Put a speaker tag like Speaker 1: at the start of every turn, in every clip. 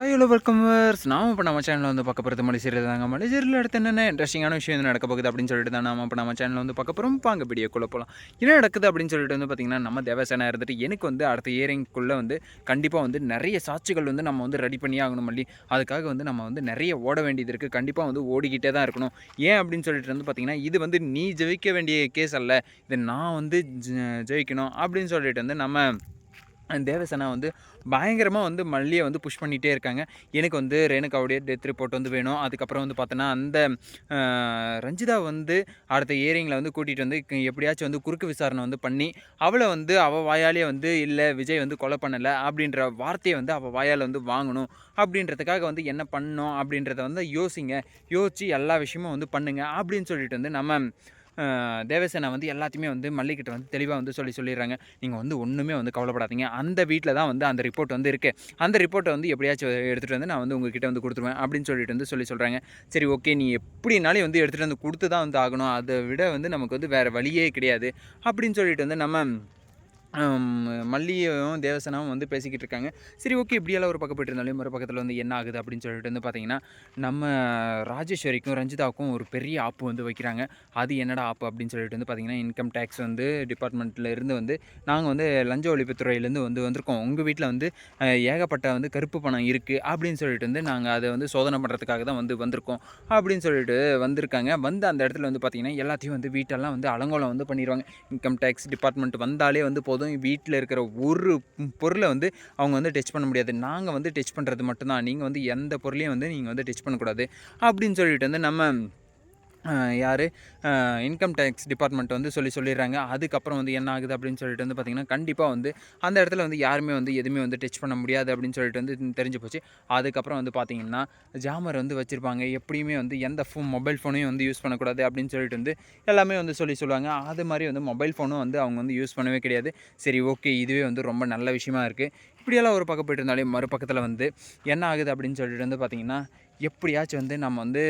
Speaker 1: Hello வெல்கம்வர்ஸ் நாம இப்போ நம்ம சேனலில் வந்து பார்க்க போகிறது மலேசியரில் தாங்க. மலேசியரில் அடுத்து என்னென்ன இன்ட்ரெஸ்டிங்கான விஷயம் என்ன நடக்க போகுது அப்படின்னு சொல்லிட்டு தான் நம்ம இப்போ நம்ம சேனலில் வந்து பார்க்க போகிறோம் பாங்க வீடியோக்குள்ளே போகலாம் என்ன நடக்குது அப்படின்னு சொல்லிட்டு வந்து பார்த்திங்கன்னா நம்ம தேவசேனா இருந்துட்டு எனக்கு வந்து அடுத்த இயரிங்குள்ளே வந்து கண்டிப்பாக வந்து நிறைய சாட்சிகள் வந்து நம்ம வந்து ரெடி பண்ணி ஆகணும் மல்லி. அதுக்காக வந்து நம்ம வந்து நிறைய ஓட வேண்டியது இருக்குது கண்டிப்பாக வந்து ஓடிக்கிட்டே தான் இருக்கணும். ஏன் அப்படின்னு சொல்லிட்டு வந்து பார்த்திங்கன்னா இது வந்து நீ ஜெயிக்க வேண்டிய கேஸ் அல்ல. இது நான் வந்து ஜெ- ஜெயிக்கணும் அப்படின்னு சொல்லிட்டு வந்து நம்ம தேவசேனா வந்து பயங்கரமாக வந்து மல்லியை வந்து புஷ் பண்ணிகிட்டே இருக்காங்க. எனக்கு வந்து ரேணுகாவுடைய டெத் ரிப்போர்ட் வந்து வேணும். அதுக்கப்புறம் வந்து பார்த்தோன்னா அந்த ரஞ்சிதா வந்து அடுத்த இயரிங்கில் வந்து கூட்டிகிட்டு வந்து எப்படியாச்சும் வந்து குறுக்கு விசாரணை வந்து பண்ணி அவளை வந்து அவள் வாயாலே வந்து இல்லை விஜய் வந்து கொலை பண்ணலை அப்படின்ற வார்த்தையை வந்து அவள் வாயால் வந்து வாங்கணும். அப்படின்றதுக்காக வந்து என்ன பண்ணணும் அப்படின்றத வந்து யோசிங்க. யோசித்து எல்லா விஷயமும் வந்து பண்ணுங்கள் அப்படின்னு சொல்லிட்டு வந்து நம்ம தேவசேனா வந்து எல்லாத்தையுமே வந்து மல்லிகிட்ட வந்து தெளிவாக வந்து சொல்லி சொல்லிடுறாங்க. நீங்கள் வந்து ஒன்றுமே வந்து கவலைப்படாதீங்க. அந்த வீட்டில் தான் வந்து அந்த ரிப்போர்ட் வந்து இருக்குது அந்த ரிப்போர்ட்டை வந்து எப்படியாச்சும் எடுத்துகிட்டு வந்து நான் வந்து உங்ககிட்ட வந்து கொடுத்துருவேன் அப்படின்னு சொல்லிட்டு வந்து சொல்லி சொல்கிறாங்க சரி ஓகே நீ எப்படினாலும் வந்து எடுத்துகிட்டு வந்து கொடுத்து தான் வந்து ஆகணும். அதை விட வந்து நமக்கு வந்து வேறு வழியே கிடையாது அப்படின்னு சொல்லிட்டு வந்து நம்ம மல்லியும் தேவசனாவும் வந்து பேசிக்கிட்டு இருக்காங்க. சரி ஓகே இப்படியெல்லாம் ஒரு பக்கம் போயிட்டு இருந்தாலும் மறு பக்கத்தில் வந்து என்ன ஆகுது அப்படின்னு சொல்லிட்டு வந்து பார்த்தீங்கன்னா நம்ம ராஜேஸ்வரிக்கும் ரஞ்சிதாவுக்கும் ஒரு பெரிய ஆப்பு வந்து வைக்கிறாங்க. அது என்னடா ஆப்பு அப்படின்னு சொல்லிட்டு வந்து பார்த்தீங்கன்னா இன்கம் டேக்ஸ் வந்து டிபார்ட்மெண்ட்டில் இருந்து வந்து நாங்கள் வந்து லஞ்ச ஒழிப்புத்துறையிலேருந்து வந்து வந்திருக்கோம். உங்கள் வீட்டில் வந்து ஏகப்பட்ட வந்து கருப்பு பணம் இருக்குது அப்படின்னு சொல்லிட்டு வந்து நாங்கள் அதை வந்து சோதனை பண்ணுறதுக்காக தான் வந்து வந்திருக்கோம் அப்படின்னு சொல்லிட்டு வந்திருக்காங்க. வந்து அந்த இடத்துல வந்து பார்த்திங்கன்னா எல்லாத்தையும் வந்து வீட்டெல்லாம் வந்து அலங்கோலம் வந்து பண்ணிடுவாங்க இன்கம் டேக்ஸ் டிபார்ட்மெண்ட் வந்தாலே வந்து போதும். வீட்டில் இருக்கிற ஒரு பொருளை வந்து அவங்க வந்து டச் பண்ண முடியாது. நாங்கள் வந்து டச் பண்ணுறது மட்டும்தான். நீங்கள் வந்து எந்த பொருளையும் வந்து நீங்கள் வந்து டச் பண்ணக்கூடாது. அப்படின்னு சொல்லிட்டு வந்து நம்ம யார்? இன்கம் டேக்ஸ் டிபார்ட்மெண்ட் வந்து சொல்லி சொல்லிடுறாங்க. அதுக்கப்புறம் வந்து என்ன ஆகுது அப்படின்னு சொல்லிட்டு வந்து பார்த்திங்கன்னா கண்டிப்பாக வந்து அந்த இடத்துல வந்து யாருமே வந்து எதுவுமே வந்து டச் பண்ண முடியாது அப்படின்னு சொல்லிட்டு வந்து தெரிஞ்சு போச்சு. அதுக்கப்புறம் வந்து பார்த்திங்கன்னா ஜாமர் வந்து வச்சுருப்பாங்க. எப்படியுமே வந்து எந்த ஃபோன் மொபைல் ஃபோனையும் வந்து யூஸ் பண்ணக்கூடாது அப்படின்னு சொல்லிட்டு வந்து எல்லாமே வந்து சொல்லி சொல்லுவாங்க. அது மாதிரி வந்து மொபைல் ஃபோனும் வந்து அவங்க வந்து யூஸ் பண்ணவே கிடையாது. சரி ஓகே இதுவே வந்து ரொம்ப நல்ல விஷயமா இருக்குது இப்படியெல்லாம் ஒரு பக்கம் போயிட்டு இருந்தாலே மறுபக்கத்தில் வந்து என்ன ஆகுது அப்படின்னு சொல்லிட்டு வந்து பார்த்திங்கன்னா எப்படியாச்சும் வந்து நம்ம வந்து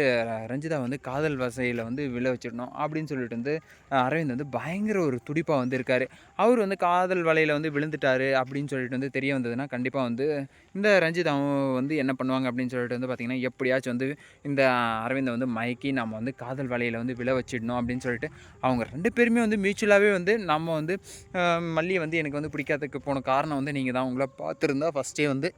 Speaker 1: ரஞ்சிதா வந்து காதல் வசையில் வந்து விழ வச்சிடணும் அப்படின்னு சொல்லிட்டு வந்து அரவிந்த் வந்து பயங்கர ஒரு துடிப்பாக வந்து இருக்கார் அவர் வந்து காதல் வலையில் வந்து விழுந்துட்டார் அப்படின்னு சொல்லிட்டு வந்து தெரிய வந்ததுன்னா கண்டிப்பாக வந்து இந்த ரஞ்சிதாவும் வந்து என்ன பண்ணுவாங்க அப்படின்னு சொல்லிட்டு வந்து பார்த்திங்கன்னா எப்படியாச்சும் வந்து இந்த அரவிந்தை வந்து மயக்கி நம்ம வந்து காதல் வலையில் வந்து விழ வச்சிடணும் அப்படின்னு சொல்லிட்டு அவங்க ரெண்டு பேருமே வந்து மியூச்சுவலாகவே வந்து நம்ம வந்து மல்லியை வந்து எனக்கு வந்து பிடிக்காததுக்கு போன காரணம் வந்து நீங்கள் தான் உங்களை பார்த்துருந்தா ஃபஸ்ட்டே வந்து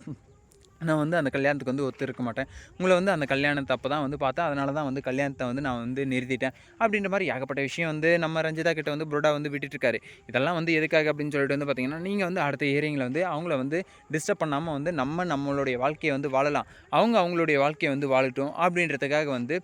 Speaker 1: நான் வந்து அந்த கல்யாணத்துக்கு வந்து ஒத்து இருக்க மாட்டேன். உங்களை வந்து அந்த கல்யாணத்தை அப்போ தான் வந்து பார்த்தேன். அதனால தான் வந்து கல்யாணத்தை வந்து நான் வந்து நிறுத்திட்டேன். அப்படின்ற மாதிரி ஏகப்பட்ட விஷயம் வந்து நம்ம ரஞ்சிதா கிட்ட வந்து புரோடா வந்து விட்டுட்டு இருக்காரு. இதெல்லாம் வந்து எதுக்காக அப்படின்னு சொல்லிட்டு வந்து பார்த்தீங்கன்னா நீங்கள் வந்து அடுத்த இயரிங்கில் வந்து அவங்கள வந்து டிஸ்டர்ப் பண்ணாமல் வந்து நம்ம நம்மளுடைய வாழ்க்கையை வந்து வாழலாம். அவங்க அவங்களுடைய வாழ்க்கையை வந்து வாழட்டும் அப்படின்றதுக்காக வந்து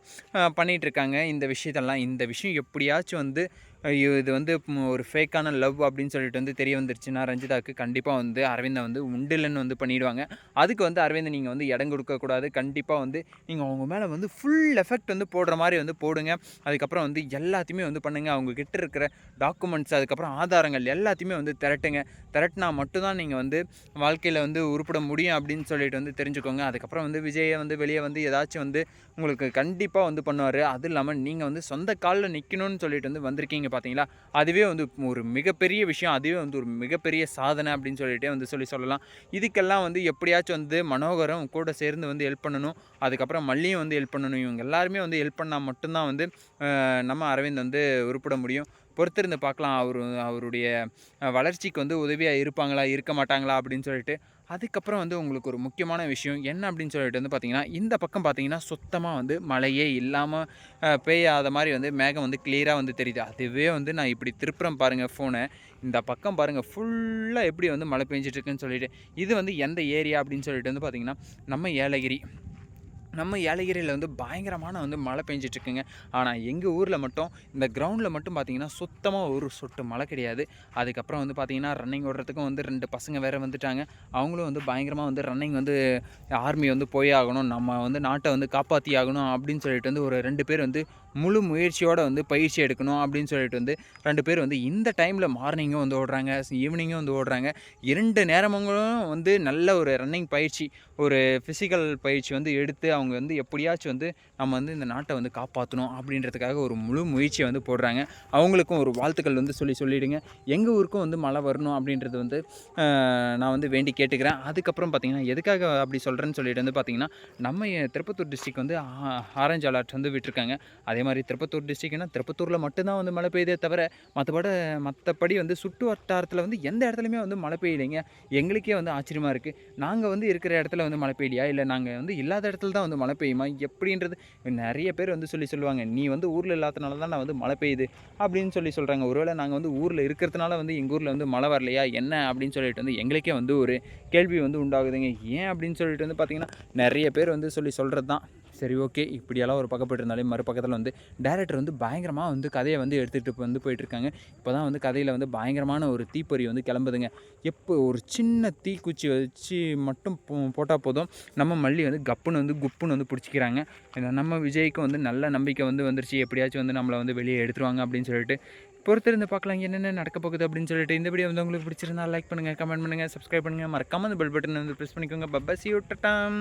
Speaker 1: பண்ணிகிட்ருக்காங்க இருக்காங்க. இந்த விஷயத்தெல்லாம் இந்த விஷயம் எப்படியாச்சும் வந்து ஐயோ இது வந்து ஒரு ஃபேக்கான லவ் அப்படின்னு சொல்லிட்டு வந்து தெரிய வந்துருச்சுன்னா ரஞ்சிதாவுக்கு கண்டிப்பாக வந்து அரவிந்தை வந்து உண்டில்லன்னு வந்து பண்ணிடுவாங்க. அதுக்கு வந்து அரவிந்த் நீங்கள் வந்து இடம் கொடுக்கக்கூடாது கண்டிப்பாக வந்து நீங்கள் அவங்க மேலே வந்து ஃபுல் எஃபெக்ட் வந்து போடுற மாதிரி வந்து போடுங்க. அதுக்கப்புறம் வந்து எல்லாத்தையுமே வந்து பண்ணுங்கள் அவங்க கிட்ட இருக்கிற டாக்குமெண்ட்ஸ் அதுக்கப்புறம் ஆதாரங்கள் எல்லாத்தையுமே வந்து திரட்டுங்க. திரட்டினா மட்டும்தான் நீங்கள் வந்து வாழ்க்கையில் வந்து உருப்பிட முடியும் அப்படின்னு சொல்லிட்டு வந்து தெரிஞ்சுக்கோங்க. அதுக்கப்புறம் வந்து விஜயை வந்து வெளியே வந்து ஏதாச்சும் வந்து உங்களுக்கு கண்டிப்பாக வந்து பண்ணுவார். அதுவும் இல்லாமல் நீங்கள் வந்து சொந்த காலில் நிற்கணும்னு சொல்லிட்டு வந்து வந்திருக்கீங்க பார்த்தீங்களா? அதுவே வந்து ஒரு மிகப்பெரிய விஷயம். அதுவே வந்து ஒரு மிகப்பெரிய சாதனை அப்படின்னு சொல்லிட்டே வந்து சொல்லி சொல்லலாம். இதுக்கெல்லாம் வந்து எப்படியாச்சும் வந்து மனோகரம் கூட சேர்ந்து வந்து ஹெல்ப் பண்ணணும். அதுக்கப்புறம் மல்லியும் வந்து ஹெல்ப் பண்ணணும். இவங்க எல்லாருமே வந்து ஹெல்ப் பண்ணால் மட்டும்தான் வந்து நம்ம அரவிந்த் வந்து உருப்பிட முடியும். பொறுத்திருந்து பார்க்கலாம். அவர் அவருடைய வளர்ச்சிக்கு வந்து உதவியாக இருப்பாங்களா இருக்க மாட்டாங்களா அப்படின்னு சொல்லிட்டு. அதுக்கப்புறம் வந்து உங்களுக்கு ஒரு முக்கியமான விஷயம் என்ன அப்படின்னு சொல்லிட்டு வந்து பார்த்தீங்கன்னா இந்த பக்கம் பார்த்தீங்கன்னா சுத்தமாக வந்து மழையே இல்லாமல் பெய்யாத மாதிரி வந்து மேகம் வந்து கிளியராக வந்து தெரியுது. அதுவே வந்து நான் இப்படி திருப்புறம் பாருங்கள் ஃபோனை இந்த பக்கம் பாருங்கள் ஃபுல்லாக எப்படி வந்து மழை பெஞ்சிட்ருக்குன்னு சொல்லிட்டு. இது வந்து எந்த ஏரியா அப்படின்னு சொல்லிட்டு வந்து பார்த்திங்கன்னா நம்ம ஏலகிரி. நம்ம ஏலகிரியில் வந்து பயங்கரமான வந்து மழை பெஞ்சிட்ருக்குங்க. ஆனால் எங்கள் ஊரில் மட்டும் இந்த கிரவுண்டில் மட்டும் பார்த்தீங்கன்னா சுத்தமாக ஒரு சொட்டு மழை கிடையாது. அதுக்கப்புறம் வந்து பார்த்தீங்கன்னா ரன்னிங் ஓடுறதுக்கும் வந்து ரெண்டு பசங்க வேறு வந்துட்டாங்க. அவங்களும் வந்து பயங்கரமாக வந்து ரன்னிங் வந்து ஆர்மி வந்து போய் ஆகணும். நம்ம வந்து நாட்டை வந்து காப்பாற்றி ஆகணும் அப்படின்னு சொல்லிட்டு வந்து ஒரு ரெண்டு பேர் வந்து முழு முயற்சியோடு வந்து பயிற்சி எடுக்கணும் அப்படின்னு சொல்லிட்டு வந்து ரெண்டு பேர் வந்து இந்த டைமில் மார்னிங்கும் வந்து ஓடுறாங்க ஈவினிங்கும் வந்து ஓடுறாங்க. இரண்டு நேரமும் வந்து நல்ல ஒரு ரன்னிங் பயிற்சி ஒரு ஃபிசிக்கல் பயிற்சி வந்து எடுத்து அவங்க அவங்க வந்து எப்படியாச்சும் வந்து நம்ம வந்து இந்த நாட்டை வந்து காப்பாற்றணும் அப்படின்றதுக்காக ஒரு முழு முயற்சியை வந்து போடுறாங்க. அவங்களுக்கும் ஒரு வாழ்த்துக்கள் வந்து சொல்லி சொல்லிவிடுங்க எங்கள் ஊருக்கும் வந்து மழை வரணும் அப்படின்றது வந்து நான் வந்து வேண்டி கேட்டுக்கிறேன். அதுக்கப்புறம் பார்த்திங்கன்னா எதுக்காக அப்படி சொல்கிறேன்னு சொல்லிட்டு வந்து பார்த்திங்கன்னா நம்ம திருப்பத்தூர் டிஸ்ட்ரிக் வந்து ஆ- ஆரஞ்சு அலர்ட் வந்து விட்டுருக்காங்க. அதே மாதிரி திருப்பத்தூர் டிஸ்ட்ரிக்னா திருப்பத்தூரில் மட்டும்தான் வந்து மழை பெய்யுதே தவிர மற்றபடி மற்றபடி வந்து சுற்று வட்டாரத்தில் வந்து எந்த இடத்துலையுமே வந்து மழை பெய்யலைங்க. எங்களுக்கே வந்து ஆச்சரியமாக இருக்குது நாங்கள் வந்து இருக்கிற இடத்துல வந்து மழை பெய்யலையா? இல்லை நாங்கள் வந்து இல்லாத இடத்துல தான் வந்து மழை பெய்யுமா? எப்படின்றது நிறைய பேர் வந்து சொல்லி சொல்லுவாங்க. நீ வந்து ஊரில் இல்லாதனால தான் நான் வந்து மழை பெய்யுது அப்படின்னு சொல்லி சொல்கிறாங்க ஒருவேளை நாங்கள் வந்து ஊரில் இருக்கிறதுனால வந்து எங்கள் ஊரில் வந்து மழை வரலையா? என்ன அப்படின்னு சொல்லிட்டு வந்து எங்களுக்கே வந்து ஒரு கேள்வி வந்து உண்டாகுதுங்க. ஏன் அப்படின்னு சொல்லிட்டு வந்து பார்த்திங்கன்னா நிறைய பேர் வந்து சொல்லி சொல்கிறது தான் சரி ஓகே. இப்படியெல்லாம் ஒரு பக்கப்பட்டு இருந்தாலே மறுபக்கத்தில் வந்து டேரக்டர் வந்து பயங்கரமாக வந்து கதையை வந்து எடுத்துகிட்டு வந்து போயிட்டுருக்காங்க. இப்போ தான் வந்து கதையில் வந்து பயங்கரமான ஒரு தீப்பொறி வந்து கிளம்புதுங்க. எப்போ ஒரு சின்ன தீக்குச்சி வச்சு மட்டும் போட்டால் போதும். நம்ம மல்லி வந்து கப்புன்னு வந்து குப்புன்னு வந்து பிடிச்சிக்கிறாங்க. ஏன்னா நம்ம விஜய்க்கு வந்து நல்ல நம்பிக்கை வந்து வந்துருச்சு. எப்படியாச்சும் வந்து நம்மளை வந்து வெளியே எடுத்துருவாங்க அப்படின்னு சொல்லிட்டு. பொறுத்திருந்து பார்க்கலாம் என்னென்ன நடக்க போகுது அப்படின்னு சொல்லிட்டு. இந்த வீடியோ வந்து உங்களுக்கு பிடிச்சிருந்தா லைக் பண்ணுங்கள் கமெண்ட் பண்ணுங்கள் சப்ஸ்கிரைப் பண்ணுங்கள் மறக்காமல் அந்த பெல் பட்டன் வந்து ப்ரெஸ் பண்ணிக்கோங்க. பப்பா சி விட்டுட்டாம்